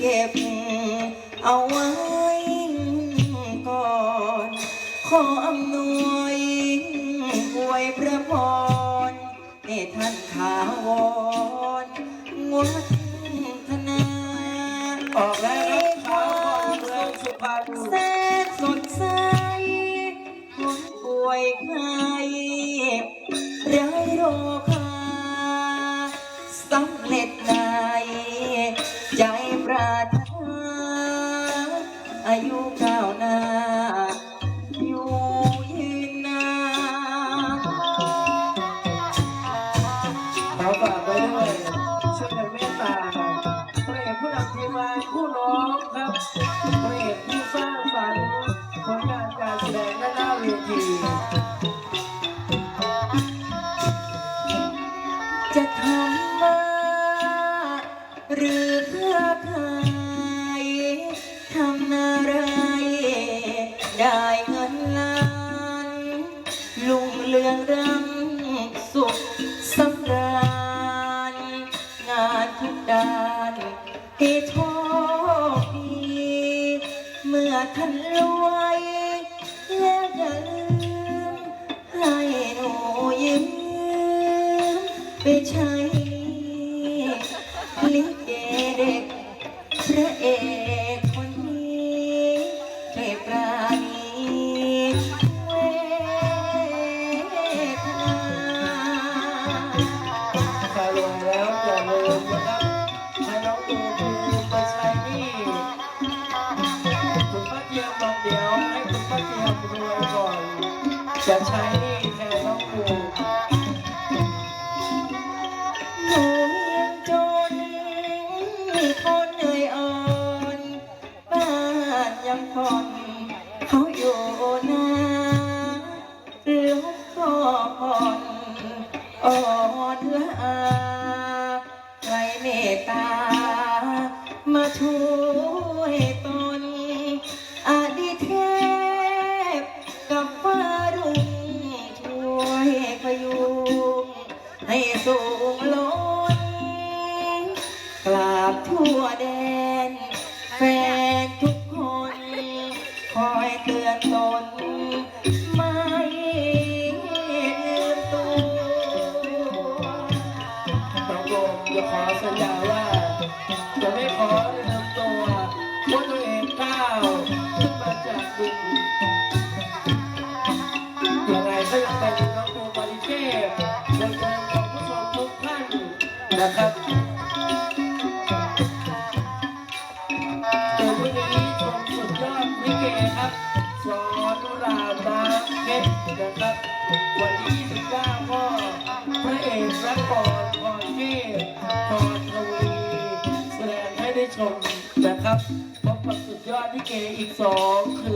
เก็บ เอาไว้ก่อน ขออำนวยอวยพระพรเนท่านขาวรวดธนาออกแล้วครับขาวรเมืองสุพรรณแสนสดใสคนป่วยใครไร้โรคาสำเร็จใน พระเอกผู้สร้างสรรค์ผลงานการแสดงด้านหน้าเวทีจะทำมาหรือเพื่อใครทำอะไร ได้เงินล้านลุงเรืองรังสุขสำราญงานทุกด้านให้โชคดีเมื่อ ท่านรวยแล้วอย่าลืมให้หนูยืมไปใช้ เจียมรวยก่อนจะใช้หนี่แทนน้องตูหนูยังจนคนเหนื่อยอ่อนบ้านยังผ่อนเขาอยู่นาลบก็ผ่อนอ่อนละอาใครเมตตา กับฟ้ารุ่งช่วยพยุงให้สูงล้นกราบทั่วแดน แฟนทุกคน คอยเตือนตนไม่ลืมตัวน้องโยมจะขอสัญญาว่าจะไม่ขอลืมตัว นะครับเดี๋ยววันนี้ชมสุดยอดลิเกครับสอนรามน้ำเพชรนะครับวันที่29ก็พระเอกรักกรพรเทพพรทวีแสดงให้ได้ชมนะครับพบกับสุดยอดลิเกอีกสองคืน